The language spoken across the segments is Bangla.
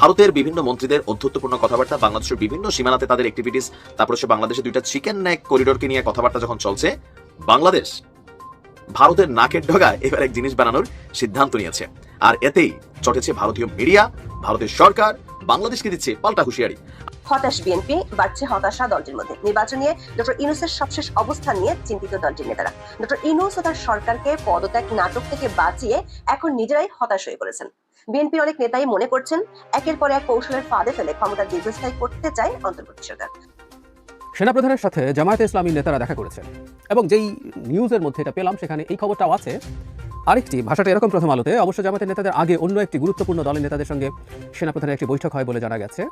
ভারতের বিভিন্ন মন্ত্রীদের অধ্যত্বপূর্ণ কথাবার্তা, বাংলাদেশের বিভিন্ন সীমানাতে তাদের অ্যাক্টিভিটিস তারপর সে বাংলাদেশে দুইটা চিকেন নেক করিডোরকে নিয়ে কথাবার্তা যখন চলছে, বাংলাদেশ ভারতের নাকের ডগায় এবার এক জিনিস বানানোর সিদ্ধান্ত নিয়েছে। আর এতেই চটেছে ভারতীয় মিডিয়া ভারতের সরকার, বাংলাদেশকে দিচ্ছে পাল্টা হুঁশিয়ারি। হতাশ বিএনপি বাড়ছে হতাশা দলটির মধ্যে। নির্বাচন নিয়ে ডক্টর ইনুসের সবশেষ অবস্থান নিয়ে চিন্তিত দলটির নেতারা। ডক্টর ইনুস ও তার সরকারকে পদত্যাগ নাটক থেকে বাঁচিয়ে এখন নিজেরাই হতাশ হয়ে পড়েছেন। বিএনপির অনেক নেতাই মনে করছেন একের পর এক কৌশলের ফাঁদে ফেলে ক্ষমতার দীর্ঘস্থায়ী করতে চায় অন্তর্বর্তী সরকার সেনাপ্রধানের সাথে জামায়াতে ইসলামী নেতারা দেখা করেছেন। এবং যেই নিউজের মধ্যে এটা পেলাম, সেখানে এই খবরটাও আছে। আরেকটি, ভাষাটা এরকম প্রথম আলোতে, অবশ্য জামায়াতের নেতাদের আগে অন্য একটি গুরুত্বপূর্ণ দলের নেতাদের সঙ্গে সেনাপ্রধানের একটি বৈঠক হয় বলে জানা গেছে।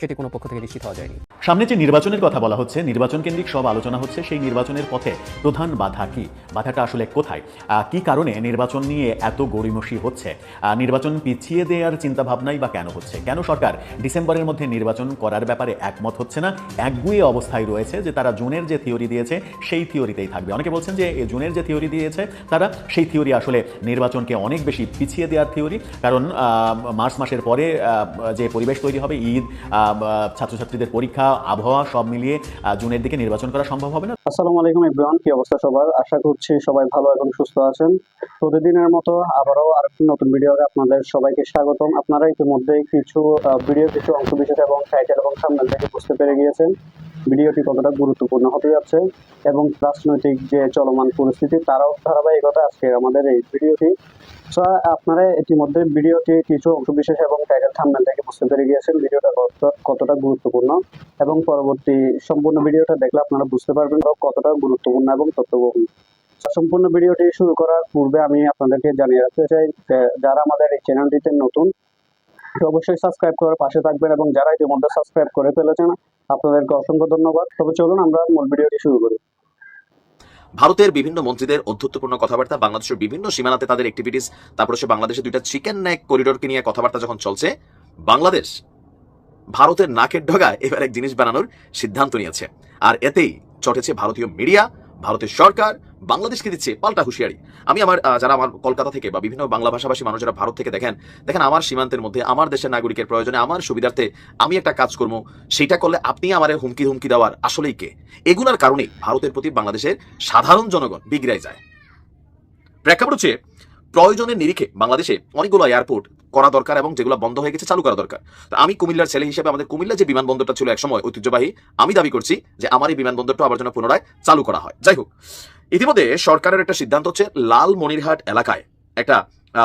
সেটি কোনো পক্ষ থেকে নিশ্চিত হওয়া যায়নি। সামনে যে নির্বাচনের কথা বলা হচ্ছে, নির্বাচন কেন্দ্রিক সব আলোচনা হচ্ছে, সেই নির্বাচনের পথে প্রধান বাধা কি? বাধাটা আসলে কোথায়? কি কারণে নির্বাচন নিয়ে এত গড়িমসি হচ্ছে? নির্বাচন পিছিয়ে দেওয়ার চিন্তা ভাবনাই বা কেন হচ্ছে? কেন সরকার ডিসেম্বরের মধ্যে নির্বাচন করার ব্যাপারে একমত হচ্ছে না? একগুয়ে অবস্থায় রয়েছে যে তারা জুনের যে থিওরি দিয়েছে, সেই থিওরিতেই থাকবে। অনেকে বলছেন যে জুনের যে থিওরি দিয়েছে তারা, সেই থিওরি আসলে নির্বাচনকে অনেক বেশি পিছিয়ে দেওয়ার থিওরি। কারণ মার্চ মাসের পরে যে পরিবেশ তৈরি হবে, ঈদ ছাত্রছাত্রীদের পরীক্ষা, আবহাওয়া সব মিলিয়ে জুনের দিকে নির্বাচন করা সম্ভব হবে না। আসসালামু আলাইকুম ইব্রাহিম কি অবস্থা সবার? আশা করছি সবাই ভালো এবং সুস্থ আছেন। প্রতিদিনের মতো আবারও আরেকটি নতুন ভিডিওতে আপনাদের সবাইকে স্বাগতম। আপনারা ইতিমধ্যে কিছু ভিডিও কিছু অংশ বিশেষ এবং টাইটেল এবং সামনের থেকে বুঝতে পেরে গিয়েছেন। ভিডিওটি কতটা গুরুত্বপূর্ণ হতে যাচ্ছে এবং রাজনৈতিক যে চলমান পরিস্থিতি, তারাও ধারাবাহিকতা আজকে আমাদের এই ভিডিওটি। আপনারা ইতিমধ্যে ভিডিওটি কিছু অংশ বিশেষ এবং টাইটেল থাম্বনেল থেকে বুঝতে পেরে গিয়েছেন ভিডিওটা কতটা গুরুত্বপূর্ণ এবং পরবর্তী সম্পূর্ণ ভিডিওটা দেখলে আপনারা বুঝতে পারবেন কতটা গুরুত্বপূর্ণ এবং তথ্যবহুল। সম্পূর্ণ ভিডিওটি শুরু করার পূর্বে আমি আপনাদেরকে জানিয়ে রাখতে চাই যারা আমাদের এই চ্যানেলটিতে নতুন অবশ্যই সাবস্ক্রাইব করার পাশে থাকবেন এবং যারা ইতিমধ্যে সাবস্ক্রাইব করে ফেলেছেন, আপনাদেরকে অসংখ্য ধন্যবাদ। তবে চলুন আমরা মূল ভিডিওটি শুরু করি। ভারতের বিভিন্ন মন্ত্রীদের অধ্যত্বপূর্ণ কথাবার্তা, বাংলাদেশের বিভিন্ন সীমানাতে তাদের অ্যাক্টিভিটিস তারপরে সে বাংলাদেশে দুইটা চিকেন নেক করিডোরকে নিয়ে কথাবার্তা যখন চলছে, বাংলাদেশ ভারতের নাকের ডগায় এবার এক জিনিস বানানোর সিদ্ধান্ত নিয়েছে। আর এতেই চটেছে ভারতীয় মিডিয়া ভারতের সরকার বাংলাদেশকে দিচ্ছে পাল্টা হুঁশিয়ারি। আমি আমার যারা আমার কলকাতা থেকে বা বিভিন্ন বাংলা ভাষাভাষী মানুষ যারা ভারত থেকে দেখেন দেখেন আমার সীমান্তের মধ্যে, আমার দেশের নাগরিকের প্রয়োজনে, আমার সুবিধার্থে আমি একটা কাজ করব, সেটা করলে আপনি আমার হুমকি হুমকি দেওয়ার আসলেই কে? এগুলার কারণে ভারতের প্রতি বাংলাদেশের সাধারণ জনগণ বিগড়ায় যায়। প্রেক্ষাপট হচ্ছে প্রয়োজনের নিরিখে বাংলাদেশে অনেকগুলো এয়ারপোর্ট করা দরকার এবং যেগুলো বন্ধ হয়ে গেছে চালু করা দরকার। আমি কুমিল্লার ছেলে হিসেবে আমাদের কুমিল্লা যে বিমানবন্দরটা ছিল একসময় ঐতিহ্যবাহী, আমি দাবি করছি যে আমার এই বিমানবন্দরটা আবার যেন পুনরায় চালু করা হয়। যাই হোক, ইতিমধ্যে সরকারের একটা সিদ্ধান্ত হচ্ছে লাল মনিরহাট এলাকায় একটা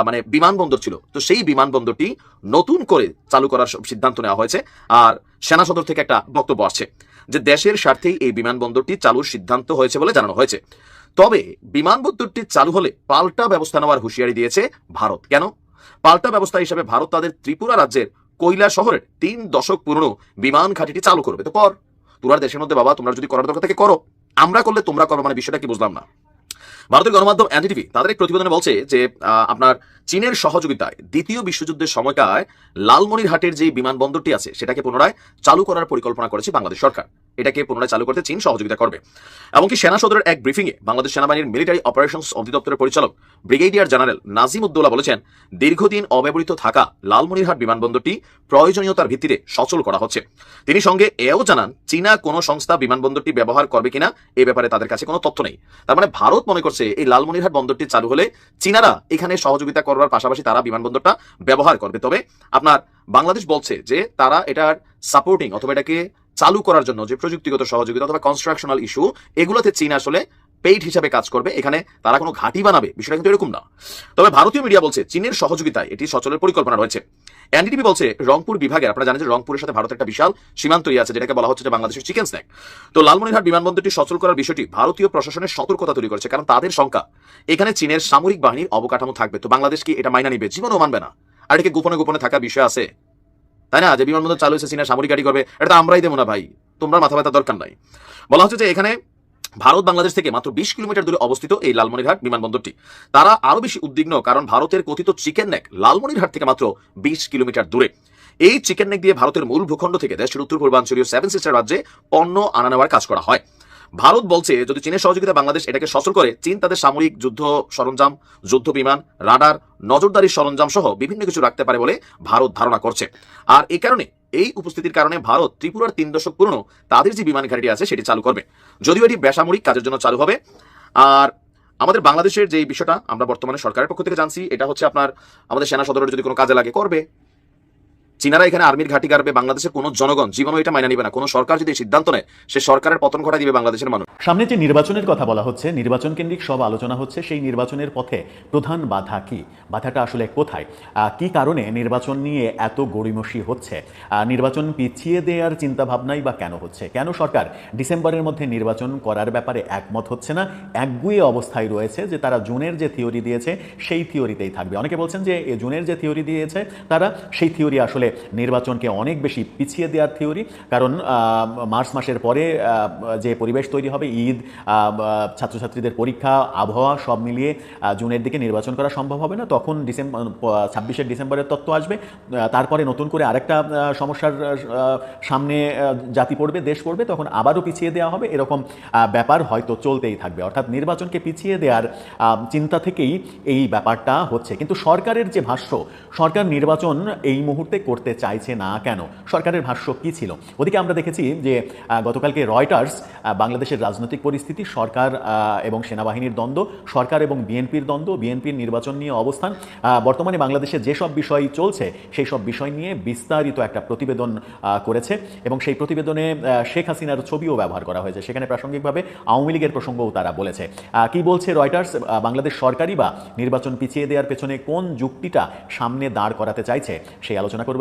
মানে বিমানবন্দর ছিল। তো সেই বিমানবন্দরটি নতুন করে চালু করার সিদ্ধান্ত নেওয়া হয়েছে আর সেনা সদর থেকে একটা বক্তব্য আসছে যে দেশের স্বার্থেই এই বিমানবন্দরটি চালুর সিদ্ধান্ত হয়েছে বলে জানানো হয়েছে। তবে বিমানবন্দরটি চালু হলে পাল্টা ব্যবস্থা নেওয়ার হুঁশিয়ারি দিয়েছে ভারত। কেন? পাল্টা ব্যবস্থা হিসেবে ভারত তাদের ত্রিপুরা রাজ্যের কৈলা শহরের তিন দশক পুরনো বিমান ঘাঁটিটি চালু করবে। তো কর। তোমরা দেশের মধ্যে বাবা, তোমরা যদি করার দরকার থেকে, করো। আমরা করলে তোমরা করো মানে বিষয়টা কি বুঝলাম না। ভারতের গণমাধ্যম এনডিটিভি তাদের এক প্রতিবেদনে বলছে যে আপনার চীনের সহযোগিতায় দ্বিতীয় বিশ্বযুদ্ধের সময়কায় লালমনিরহাটের যে বিমানবন্দরটি আছে, সেটাকে পুনরায় চালু করার পরিকল্পনা করেছে বাংলাদেশ সরকার। এটাকে পুনরায় চালু করতে চীন সহযোগিতা করবে। এমনকি সেনা সদরের এক ব্রিফিংয়ে বাংলাদেশ সেনাবাহিনীর মিলিটারি অপারেশনস অধিদপ্তরের পরিচালক ব্রিগেডিয়ার জেনারেল নাজিম উদ্দৌলা বলেছেন, দীর্ঘদিন অব্যবহৃত থাকা লালমনিরহাট বিমানবন্দরটি প্রয়োজনীয়তার ভিত্তিতে সচল করা হচ্ছে। তিনি সঙ্গে এও জানান, চীনা কোনো সংস্থা বিমানবন্দরটি ব্যবহার করবে কিনা, এ ব্যাপারে তাদের কাছে কোনো তথ্য নেই। তার মানে ভারত মনে করছে এই লালমনিরহাট বন্দরটি চালু হলে চীনারা এখানে সহযোগিতা করবার পাশাপাশি তারা বিমানবন্দরটা ব্যবহার করবে। তবে আপনার বাংলাদেশ বলছে যে তারা এটার সাপোর্টিং অথবা এটাকে চালু করার জন্য যে প্রযুক্তিগত সহযোগিতা অথবা কনস্ট্রাকশনাল ইস্যু এগুলোতে চীন আসলে পেইড হিসাবে কাজ করবে, এখানে তারা কোনো ঘাঁটি বানাবে, বিষয়টা কিন্তু এরকম না। তবে ভারতীয় মিডিয়া বলছে, চীনের সহযোগিতায় এটি সচলের পরিকল্পনা রয়েছে। এনডিটিভি বলছে, রংপুর বিভাগের আপনারা জানেন যে রংপুরের সাথে ভারতের একটা বিশাল সীমান্তই আছে, যেটাকে বলা হচ্ছে যে বাংলাদেশের চিকেন স্ন্যাক। তো লালমনিরহাট বিমানবন্দরটি সচল করার বিষয়টি ভারতীয় প্রশাসনের সতর্কতা তৈরি করেছে, কারণ তাদের শঙ্কা এখানে চীনের সামরিক বাহিনীর অবকাঠামো থাকবে। তো বাংলাদেশ কি এটা মাইনা নিবে? জীবনও মানবে না। আর এটাকে গোপনে গোপনে থাকার বিষয় আছে। তাই না? যে বিমানবন্দর চালু হয়েছে, চীনের সামরিক গাড়ি করবে, এটা তো আমরাই দেবো না ভাই। তোমরা মাথা ব্যথা দরকার নাই। বলা হচ্ছে যে এখানে ভারত বাংলাদেশ থেকে মাত্র বিশ কিলোমিটার দূরে অবস্থিত এই লালমনিরহাট বিমানবন্দরটি। তারা আরও বেশি উদ্বিগ্ন কারণ ভারতের কথিত চিকেন নেক লালমনিরহাট থেকে মাত্র বিশ কিলোমিটার দূরে। এই চিকেন নেক দিয়ে ভারতের মূল ভূখণ্ড থেকে দেশের উত্তর পূর্বাঞ্চলীয় সেভেন সিস্টার রাজ্যে পণ্য আনা নেওয়ার কাজ করা হয়। ভারত বলছে, যদি চীনের সহযোগিতা বাংলাদেশ এটাকে সচল করে, চীন তাদের সামরিক যুদ্ধ সরঞ্জাম, যুদ্ধ বিমান, রাডার, নজরদারি সরঞ্জাম সহ বিভিন্ন কিছু রাখতে পারে বলে ভারত ধারণা করছে। আর এই কারণে, এই উপস্থিতির কারণে ভারত ত্রিপুরার তিন দশক পুরনো তাদের যে বিমান ঘাঁটি আছে, সেটি চালু করবে। যদিও এটি বেসামরিক কাজের জন্য চালু হবে। আর আমাদের বাংলাদেশের যে বিষয়টা আমরা বর্তমানে সরকারের পক্ষ থেকে জানছি, এটা হচ্ছে আপনার, আমাদের সেনা সদরের যদি কোনো কাজে লাগে, করবে। চীনারা এখানে আর্মির ঘাঁটি গাড়বে, বাংলাদেশের কোনো জনগণ, জীবনও এটা মাইনা নিবে না। কোনো সরকার যদি সিদ্ধান্ত নেয়, সে সরকারের পতন ঘটা দিবে বাংলাদেশের মানুষ। সামনে যে নির্বাচনের কথা বলা হচ্ছে, নির্বাচন কেন্দ্রিক সব আলোচনা হচ্ছে, সেই নির্বাচনের পথে প্রধান বাধা কি? বাধাটা আসলে কোথায়? কি কারণে নির্বাচন নিয়ে এত গড়িমসি হচ্ছে? নির্বাচন পিছিয়ে দেওয়ার চিন্তা ভাবনাই বা কেন হচ্ছে? কেন সরকার ডিসেম্বরের মধ্যে নির্বাচন করার ব্যাপারে একমত হচ্ছে না? একগুয়ে অবস্থায় রয়েছে যে তারা জুনের যে থিওরি দিয়েছে, সেই থিওরিতেই থাকবে। অনেকে বলছেন যে জুনের যে থিওরি দিয়েছে তারা, সেই থিওরি আসলে নির্বাচনকে অনেক বেশি পিছিয়ে দেওয়ার থিওরি। কারণ মার্চ মাসের পরে যে পরিবেশ তৈরি হবে, ঈদ ছাত্রছাত্রীদের পরীক্ষা, আবহাওয়া, সব মিলিয়ে জুনের দিকে নির্বাচন করা সম্ভব হবে না। তখন ডিসেম্বর ছাব্বিশে ডিসেম্বরের তত্ত্ব আসবে। তারপরে নতুন করে আরেকটা সমস্যার সামনে জাতি পড়বে, দেশ পড়বে, তখন আবারও পিছিয়ে দেওয়া হবে। এরকম ব্যাপার হয়তো চলতেই থাকবে। অর্থাৎ নির্বাচনকে পিছিয়ে দেওয়ার চিন্তা থেকেই এই ব্যাপারটা হচ্ছে। কিন্তু সরকারের যে ভাষ্য, সরকার নির্বাচন এই মুহূর্তে করতে চাইছে না কেন? সরকারের ভাষ্য কি ছিল? ওদিকে আমরা দেখেছি যে গতকালকে রয়টার্স বাংলাদেশের রাজনৈতিক পরিস্থিতি, সরকার এবং সেনাবাহিনীর দ্বন্দ্ব, সরকার এবং বিএনপির দ্বন্দ্ব, বিএনপির নির্বাচন নিয়ে অবস্থান। বর্তমানে বাংলাদেশে যেসব বিষয় চলছে সেই সব বিষয় নিয়ে বিস্তারিত একটা প্রতিবেদন করেছে এবং সেই প্রতিবেদনে শেখ হাসিনার ছবিও ব্যবহার করা হয়েছে। সেখানে প্রাসঙ্গিকভাবে আওয়ামী লীগের প্রসঙ্গও তারা বলেছে। কি বলছে রয়টার্স? বাংলাদেশ সরকারই বা নির্বাচন পিছিয়ে দেওয়ার পেছনে কোন যুক্তিটা সামনে দাঁড় করাতে চাইছে? সেই আলোচনা করব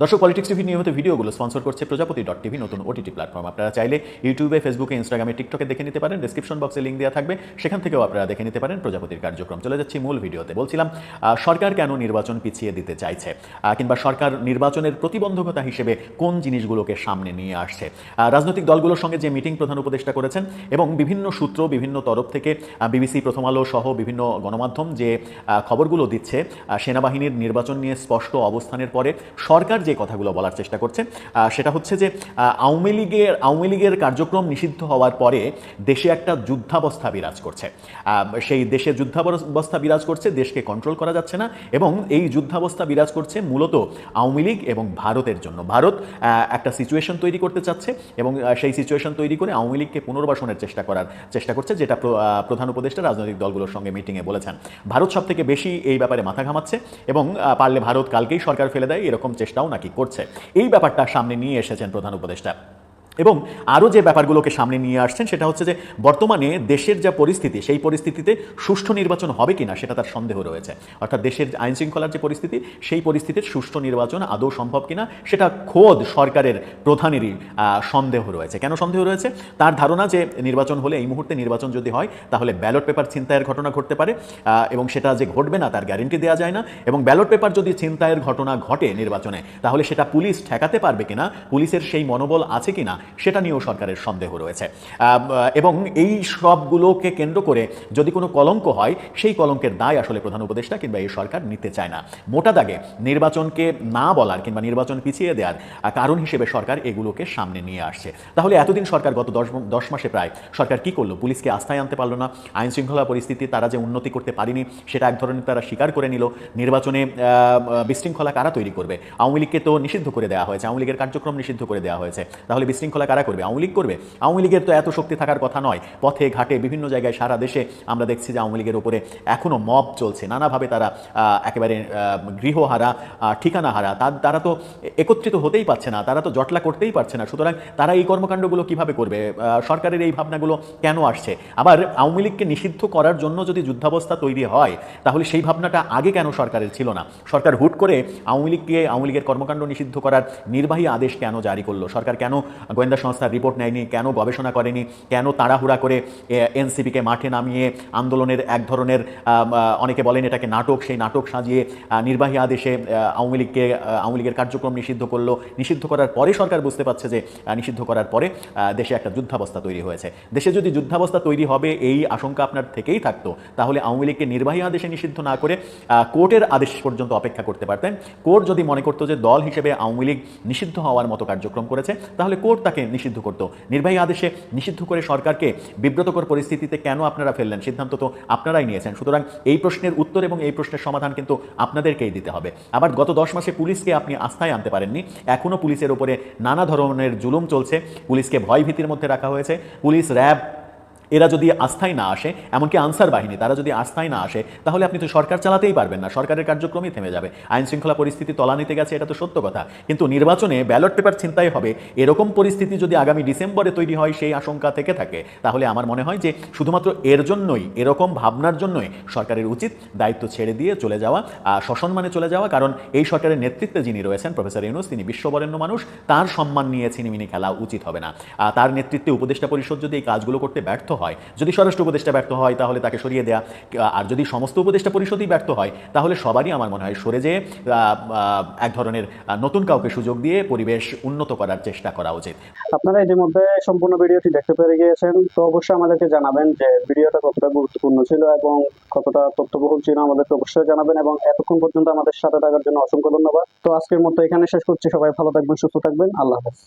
দর্শক পলিটিক্স টিভি নিয়মিত ভিডিওগুলো স্পন্সর করছে প্রজাপতি ডট টিভি নতুন ওটিটি প্ল্যাটফর্ম আপনারা চাইলে ইউটিউবে ফেসবুকে ইনস্টাগ্রামে টিকটকে দেখে নিতে পারেন। ডিসক্রিপশন বক্সে লিঙ্ক দেওয়া থাকবে। সেখান থেকেও আপনারা দেখে নিতে পারেন প্রজাপতির কার্যক্রম। চলে যাচ্ছি মূল ভিডিওতে। বলছিলাম সরকার কেন নির্বাচন পিছিয়ে দিতে চাইছে? কিংবা সরকার নির্বাচনের প্রতিবন্ধকতা হিসেবে কোন জিনিসগুলোকে সামনে নিয়ে আসছে? রাজনৈতিক দলগুলোর সঙ্গে যে মিটিং প্রধান উপদেষ্টা করেছেন এবং বিভিন্ন সূত্র, বিভিন্ন তরফ থেকে বিবিসি প্রথম আলো সহ বিভিন্ন গণমাধ্যম যে খবরগুলো দিচ্ছে সেনাবাহিনীর নির্বাচন নিয়ে স্পষ্ট অবস্থানের পরে সরকার যে কথাগুলো বলার চেষ্টা করছে সেটা হচ্ছে যে আওয়ামী লীগের আওয়ামী লীগের কার্যক্রম নিষিদ্ধ হওয়ার পরে দেশে একটা যুদ্ধাবস্থা বিরাজ করছে। সেই দেশে যুদ্ধাবস্থা বিরাজ করছে, দেশকে কন্ট্রোল করা যাচ্ছে না এবং এই যুদ্ধাবস্থা বিরাজ করছে মূলত আওয়ামী লীগ এবং ভারতের জন্য। ভারত একটা সিচুয়েশন তৈরি করতে চাচ্ছে এবং সেই সিচুয়েশন তৈরি করে আওয়ামী লীগকে পুনর্বাসনের চেষ্টা করার চেষ্টা করছে, যেটা প্রধান উপদেষ্টা রাজনৈতিক দলগুলোর সঙ্গে মিটিংয়ে বলেছেন। ভারত সব থেকে বেশি এই ব্যাপারে মাথা ঘামাচ্ছে এবং পারলে ভারত কালকেই সরকার ফেলে দেয়, এরকম চেষ্টাও নাকি করছে? এই ব্যাপারটা সামনে নিয়ে এসেছেন প্রধান উপদেষ্টা। এবং আরও যে ব্যাপারগুলোকে সামনে নিয়ে আসছেন সেটা হচ্ছে যে বর্তমানে দেশের যা পরিস্থিতি, সেই পরিস্থিতিতে সুষ্ঠু নির্বাচন হবে কিনা সেটা তার সন্দেহ রয়েছে। অর্থাৎ দেশের আইন শৃঙ্খলার যে পরিস্থিতি, সেই পরিস্থিতির সুষ্ঠু নির্বাচন আদৌ সম্ভব কিনা সেটা খোদ সরকারের প্রধানেরই সন্দেহ রয়েছে। কেন সন্দেহ রয়েছে? তার ধারণা যে নির্বাচন হলে এই মুহূর্তে নির্বাচন যদি হয়, তাহলে ব্যালট পেপার ছিনতাইয়ের ঘটনা ঘটতে পারে এবং সেটা যে ঘটবে না তার গ্যারেন্টি দেওয়া যায় না, এবং ব্যালট পেপার যদি ছিনতাইয়ের ঘটনা ঘটে নির্বাচনে, তাহলে সেটা পুলিশ ঠেকাতে পারবে কিনা, পুলিশের সেই মনোবল আছে কিনা সেটা নিয়েও সরকারের সন্দেহ রয়েছে। এবং এই সবগুলোকে কেন্দ্র করে যদি কোনো কলঙ্ক হয়, সেই কলঙ্কের দায় আসলে প্রধান উপদেষ্টা কিংবা এই সরকার নিতে চায় না। মোটা দাগে নির্বাচনকে না বলার কিংবা নির্বাচন পিছিয়ে দেওয়ার কারণ হিসেবে সরকার এগুলোকে সামনে নিয়ে আসছে। তাহলে এতদিন সরকার গত দশ দশ মাসে প্রায় সরকার কি করল? পুলিশকে আস্থায় আনতে পারল না। আইন শৃঙ্খলা পরিস্থিতি, তারা যে উন্নতি করতে পারেনি, সেটা এক ধরনের তারা স্বীকার করে নিল। নির্বাচনে বিশৃঙ্খলা কারা তৈরি করবে? আওয়ামী লীগকে তো নিষিদ্ধ করে দেওয়া হয়েছে। আওয়ামী লীগের কার্যক্রম নিষিদ্ধ করে দেওয়া হয়েছে। তাহলে বিশৃঙ্খলা কারা করবে? আওয়ামী লীগ করবে? আওয়ামী লীগের তো এত শক্তি থাকার কথা নয়। পথে, ঘাটে বিভিন্ন জায়গায় সারা দেশে আমরা দেখছি যে আওয়ামী লীগের উপরে এখনও মব চলছে। নানাভাবে তারা একেবারে গৃহহারা ঠিকানাহারা। তারা তো একত্রিত হতেই পারছে না। তারা তো জটলা করতেই পারছে না। সুতরাং তারা এই কর্মকাণ্ডগুলো কীভাবে করবে? সরকারের এই ভাবনাগুলো কেন আসছে? আবার আওয়ামী লীগকে নিষিদ্ধ করার জন্য যদি যুদ্ধাবস্থা তৈরি হয়, তাহলে সেই ভাবনাটা আগে কেন সরকারের ছিল না? সরকার হুট করে আওয়ামী লীগকে, আওয়ামী লীগের কর্মকাণ্ড নিষিদ্ধ করার নির্বাহী আদেশ কেন জারি করল? সরকার কেন গোয়েন্দা সংস্থার রিপোর্ট নেয়নি, কেন গবেষণা করেনি, কেন তাড়াহুড়া করে এনসিপিকে মাঠে নামিয়ে আন্দোলনের এক ধরনের অনেকে বলেন এটাকে নাটক, সেই নাটক সাজিয়ে নির্বাহী আদেশে আওয়ামী লীগকে আওয়ামী লীগের কার্যক্রম নিষিদ্ধ করল। নিষিদ্ধ করার পরে সরকার বুঝতে পারছে যে নিষিদ্ধ করার পরে দেশে একটা যুদ্ধাবস্থা তৈরি হয়েছে। দেশে যদি যুদ্ধাবস্থা তৈরি হবে, এই আশঙ্কা আপনার থেকেই থাকতো। তাহলে আওয়ামী লীগকে নির্বাহী আদেশে নিষিদ্ধ না করে কোর্টের আদেশ পর্যন্ত অপেক্ষা করতে পারতেন। কোর্ট যদি মনে করতো যে, দল হিসেবে আওয়ামী লীগ নিষিদ্ধ হওয়ার মতো কার্যক্রম করেছে, তাহলে কোর্ট নিষিদ্ধ করত। নির্বাহী আদেশে নিষিদ্ধ করে সরকারকে বিব্রতকর পরিস্থিতিতে কেন আপনারা ফেললেন? সিদ্ধান্ত তো আপনারাই নিয়েছেন। সুতরাং এই প্রশ্নের উত্তর এবং এই প্রশ্নের সমাধান কিন্তু আপনাদেরকেই দিতে হবে। আবার গত দশ মাসে পুলিশকে আপনি আস্থায় আনতে পারেননি। এখনও পুলিশের ওপরে নানা ধরনের জুলুম চলছে। পুলিশকে ভয়ভীতির মধ্যে রাখা হয়েছে। পুলিশ র্যাব এরা যদি আস্থায় না আসে, এমনকি আনসার বাহিনী, তারা যদি আস্থায় না আসে, তাহলে আপনি তো সরকার চালাতেই পারবেন না, সরকারের কার্যক্রমই থেমে যাবে। আইন শৃঙ্খলা পরিস্থিতি তলানিতে গেছে, এটা তো সত্য কথা। কিন্তু নির্বাচনে ব্যালট পেপার ছিনতাই হবে, এরকম পরিস্থিতি যদি আগামী ডিসেম্বরে তৈরি হয়, সেই আশঙ্কা থেকে থাকে। তাহলে আমার মনে হয় যে, শুধুমাত্র এর জন্যই, এরকম ভাবনার জন্যই সরকারের উচিত দায়িত্ব ছেড়ে দিয়ে চলে যাওয়া সসম্মানে চলে যাওয়া। কারণ এই সরকারের নেতৃত্বে যিনি রয়েছেন, প্রফেসর ইউনুস, তিনি বিশ্ববরেণ্য মানুষ, তার সম্মান নিয়ে ছিনিমিনি খেলা উচিত হবে না। তার নেতৃত্বে উপদেষ্টা পরিষদ যদি এই কাজগুলো করতে ব্যর্থ হয় যদি স্বরাষ্ট্র উপদেষ্টা ব্যর্থ হয়, তাহলে তাকে সরিয়ে দেয়া। আর যদি সমস্ত উপদেষ্টা পরিষদই ব্যর্থ হয়, তাহলে সবারই আমার মনে হয় সরে যেয়ে এক ধরনের নতুন কাউকে সুযোগ দিয়ে পরিবেশ উন্নত করার চেষ্টা করা উচিত। আপনারা ইতিমধ্যে সম্পূর্ণ ভিডিওটি দেখতে পেরে গিয়েছেন। তো অবশ্যই আমাদেরকে জানাবেন যে ভিডিওটা কতটা গুরুত্বপূর্ণ ছিল এবং কতটা তথ্যবহুল ছিল আমাদেরকে অবশ্যই জানাবেন এবং এতক্ষণ পর্যন্ত আমাদের সাথে থাকার জন্য অসংখ্য ধন্যবাদ। তো আজকের মতো এখানে শেষ করছি। সবাই ভালো থাকবেন, সুস্থ থাকবেন। আল্লাহ হাফেজ।